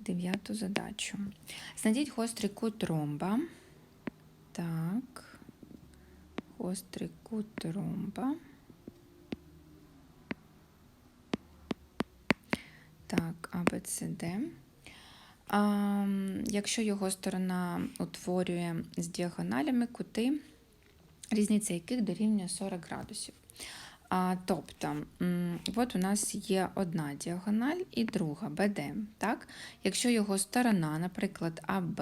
дев'яту задачу. Знайдіть гострий кут ромба. Так. Гострий кут ромба. Так, АБЦД. А, якщо його сторона утворює з діагоналями кути, різниця яких дорівнює 40 градусів. А, Тобто, от у нас є одна діагональ і друга БД. Так? Якщо його сторона, наприклад, АБ,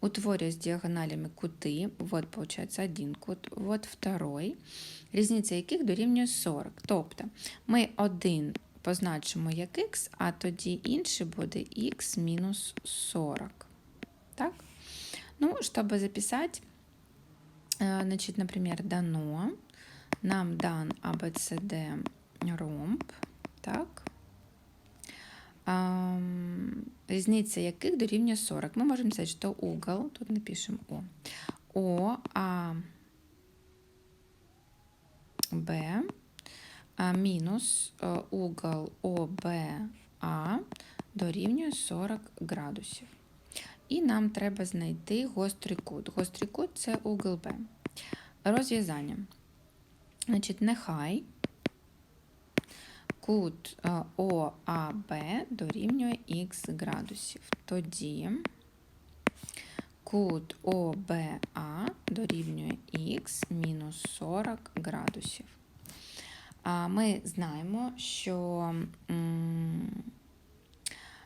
утворює з діагоналями кути, от, виходить, один кут, от второй, різниця яких дорівнює 40. Тобто, ми один позначимо як х, а тоді інший буде х мінус 40. Так? Ну, чтобы записать, э, значит, например, дано, нам дан ABCD ромб, так? Різниця яких дорівнює 40. Ми можемо сказати, що угол, тут напишемо О, О, А, Б, а мінус е, угол ОБА дорівнює 40 градусів. І нам треба знайти гострий кут. Гострий кут це угол Б. Розв'язання. Значить, нехай кут е, ОАБ дорівнює х градусів. Тоді кут ОБА дорівнює х мінус 40 градусів. Ми знаємо, що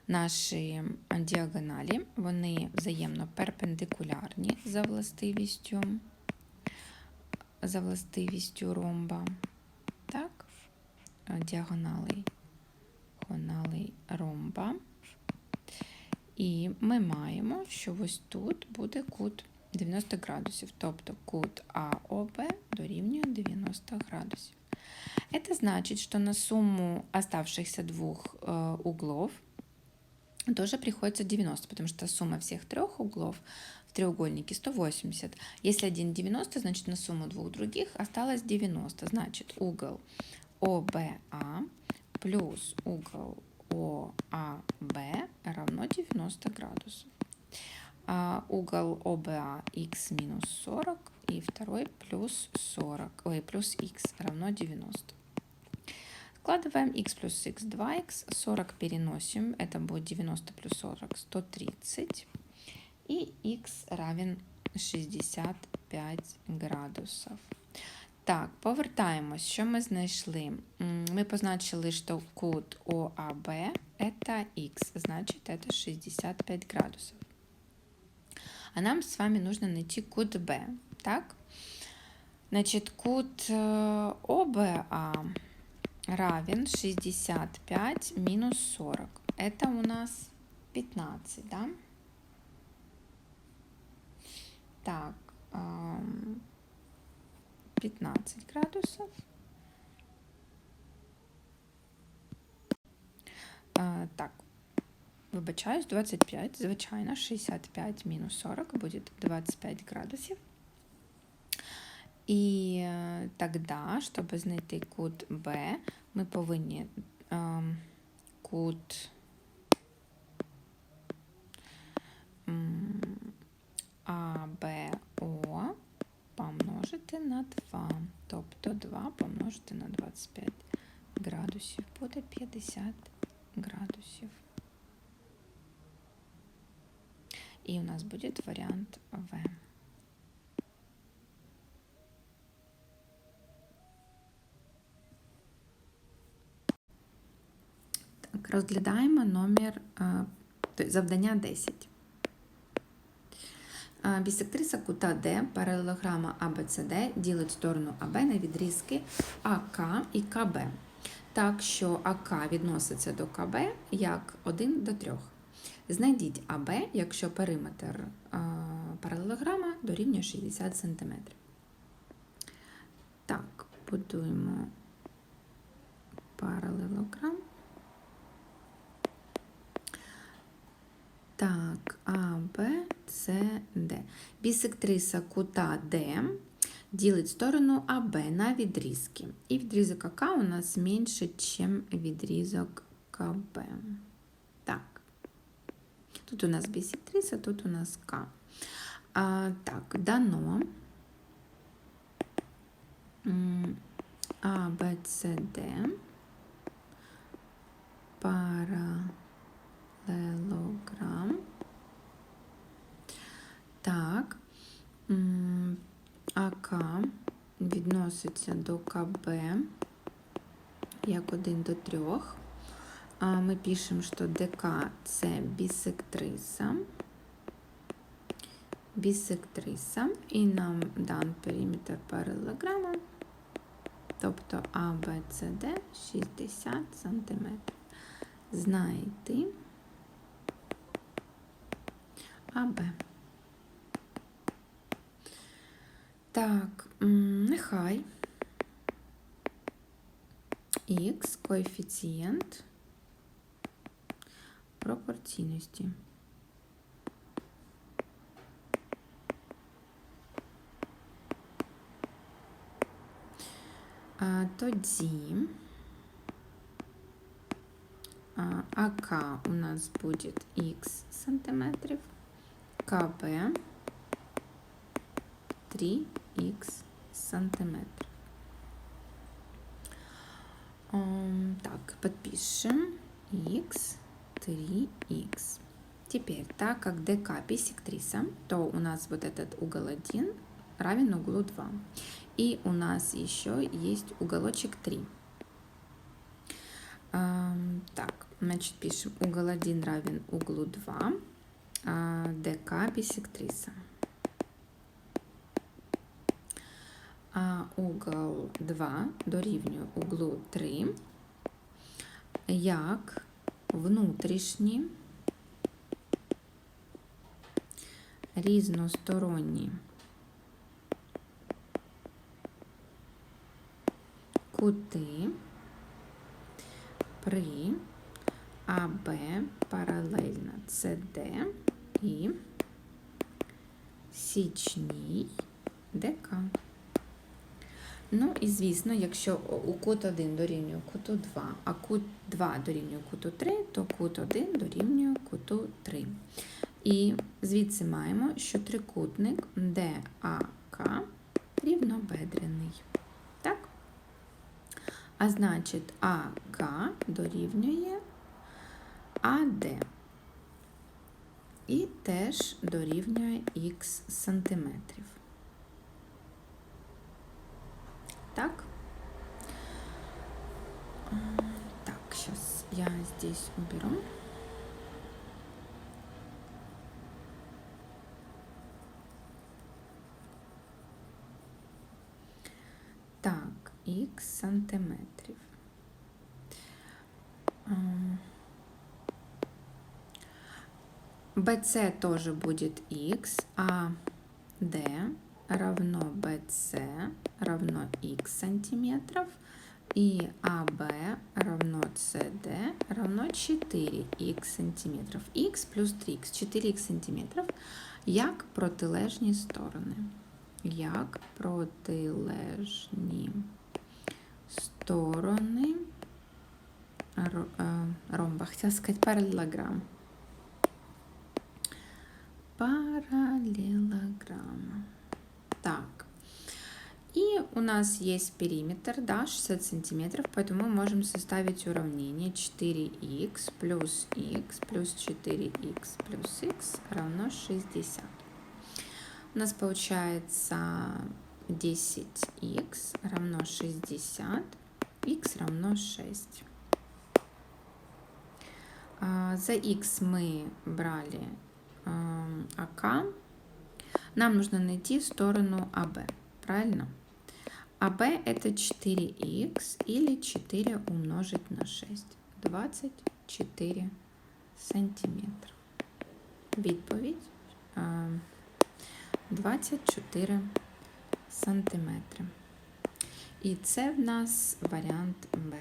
наші діагоналі вони взаємно перпендикулярні за властивістю, за властивістю ромба. Так, діагонали, діагонали ромба. І ми маємо, що ось тут буде кут 90 градусів, тобто кут АОБ дорівнює 90 градусів. Это значит, что на сумму оставшихся двух э, углов тоже приходится 90, потому что сумма всех трех углов треугольнике 180. Если один 90, значит на сумму двух других осталось 90. Значит угол ОБА плюс угол ОАБ равно 90 градусов. А угол ОБА х минус 40 и второй плюс 40, ой, плюс х равно 90. Складываем x плюс x 2x, 40 переносим, это будет 90 плюс 40, 130. И x равен 65 градусів. Так, повертаємось. Що ми знайшли? Ми позначили, що кут ОАБ это x, значит это 65 градусов. А нам с вами нужно найти кут Б, так? Значит, кут ОБА равен 65 минус 40. Это у нас 15, да? Так, 15 градусов. Так, вибачаюсь, 25, звичайно, 65 мінус 40 буде 25 градусів. І тогда, щоб знайти кут Б, ми повинні кут АБО помножити на 2. Тобто 2 помножити на 25 градусів буде 50 градусів. І у нас буде варіант В. Так, розглядаємо номер завдання 10. Бісектриса кута Д паралелограма АБЦД ділить сторону АБ на відрізки АК і КБ. Так що АК відноситься до КБ як 1 до 3. Знайдіть АБ, якщо периметр паралелограма дорівнює 60 см. Так, будуємо паралелограм. Так, А, Б, С, Д. Бісектриса кута Д ділить сторону АБ на відрізки. І відрізок АК у нас менше, ніж відрізок КБ. Так. Тут у нас бісектриса, тут у нас К. Так, дано. А, Б, С, Д. Паралелограм. Так. АК відноситься до КБ як 1 до 3. А Ми пишемо, що ДК це бісектриса. Бісектриса. І нам дан периметр паралелограма. Тобто А, Б, С, Д 60 см. Знайти АБ. Так, нехай х коефіцієнт пропорційності. Тоді АК у нас будет х сантиметрів, КБ 3х сантиметров. Ам, Так, подпишем x 3x. Теперь, так как ДК бисектриса, то у нас вот этот угол 1 равен углу 2. И у нас еще есть уголочек 3. Ам, Так, значит, пишем угол 1 равен углу 2. а, ДК А угол 2 дорівнює углу 3, як внутрішні різносторонні кути при АБ паралельно СД і січній ДК. Ну і звісно, якщо у кут 1 дорівнює куту 2, а кут 2 дорівнює куту 3, то кут 1 дорівнює куту 3. І звідси маємо, що трикутник ДАК рівнобедрений. Так? А значить, АК дорівнює АД. І теж дорівнює х сантиметрів. Здесь уберу. Так, х сантиметрів. BC тоже будет x, а D равно BC равно x сантиметров и AB равно CD равно 4х сантиметров. Х плюс 3х, 4х сантиметров, як протилежні сторони. Як протилежні сторони ромба. Хотіла сказати паралелограм. Параллелограмма. Так. У нас есть периметр, да, 60 сантиметров, поэтому мы можем составить уравнение 4х плюс х плюс 4х плюс х равно 60. У нас получается 10х равно 60, х равно 6. А, за х мы брали АК, нам нужно найти сторону АБ, правильно? АБ это 4х или 4 умножить на 6. 24 сантиметра. Відповідь 24 сантиметри. І це в нас варіант Б.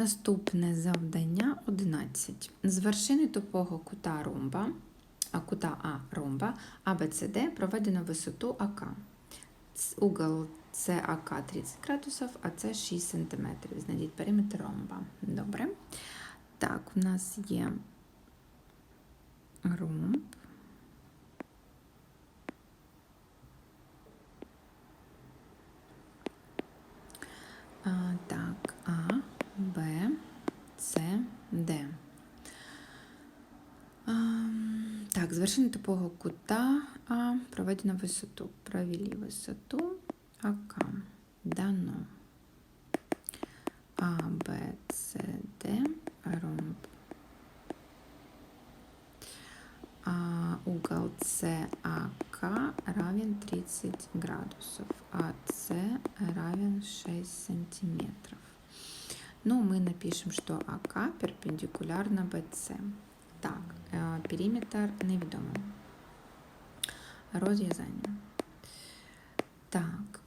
Наступне завдання 11. З вершини тупого кута ромба, а кута А ромба АБЦД проведено висоту АК. Угол САК 30 градусів, а це 6 см. Знайдіть периметр ромба. Добре. Так, у нас є ромб. Так, Б, С, Д. Так, з вершини тупого кута А проведено висоту. Провели висоту АК. Дано. А, Б, С, Д, ромб. А, угол САК равен 30 градусов, а С равен 6 сантиметров. Ну, мы напишем, что АК перпендикулярно БЦ. Так, е, периметр невідомо. Розв'язання. Так,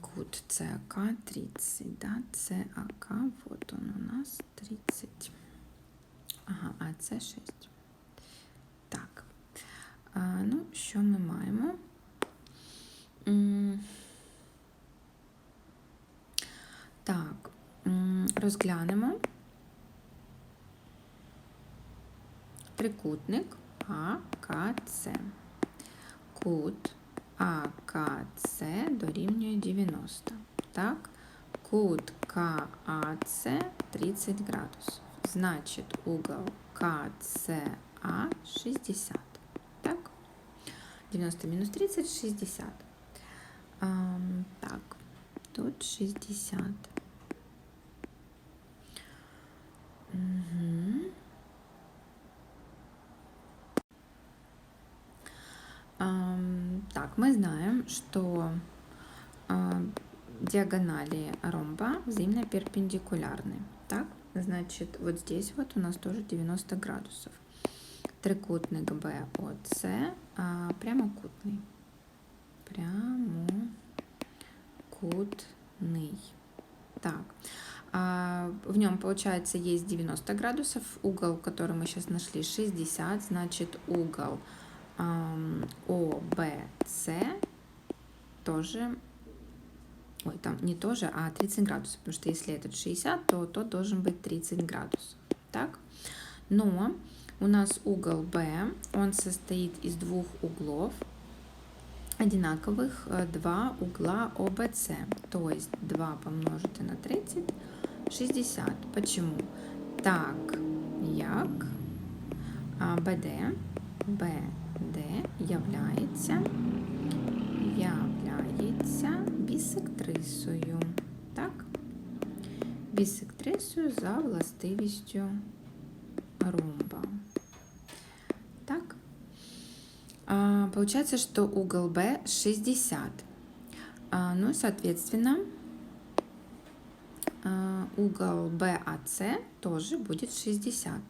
кут ЦАК 30, да, ЦАК, вот он у нас 30. Ага, а це 6. Так. А, ну, що ми маємо? Так, розглянемо трикутник АКЦ. Кут АКЦ дорівнює 90. Так? Кут КАЦ 30 градусів. Значить, угол КЦА 60. Так? 90 мінус 30 60. Ам, так, тут 60. Так, мы знаем, что а, диагонали ромба взаимно перпендикулярны. Так, значит, вот здесь вот у нас тоже 90 градусов. Трикутник БОЦ а, прямокутный. Прямокутный. Так, в нем, получается, есть 90 градусов. Угол, который мы сейчас нашли, 60. Значит, угол ОБС тоже, ой, там не тоже, а 30 градусов, потому что если этот 60, то тот должен быть 30 градусов, так? Но у нас угол Б, он состоит из двух углов, одинаковых, э, два угла ОБС, то есть 2 помножить на 30, 60. Почему? Так, як БД, БД являється, являється бісектрисою. Так? Бісектрисою за властивістю ромба. получается, что угол Б 60. А, ну, соответственно, а, угол BAC тоже будет 60.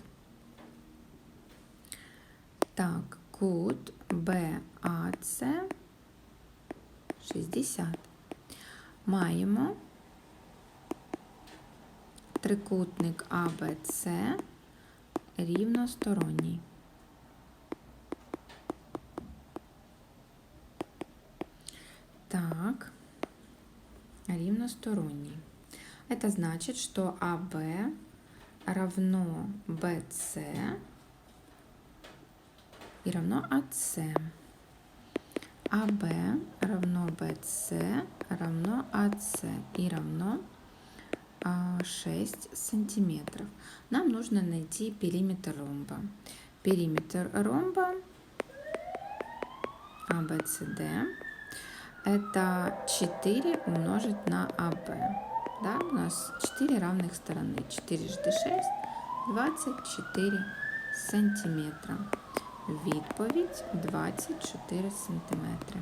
Так, кут BAC 60. Маємо трикутник ABC рівносторонній. Так, равносторонний. Это значит, что АБ равно БС и равно АС. АБ равно БС равно АС и равно а, 6 сантиметров. Нам нужно найти периметр ромба. Периметр ромба АБЦД это 4 умножить на АБ. Да, у нас 4 равных стороны. 4 жды 6, 24 сантиметра. Відповідь 24 сантиметри.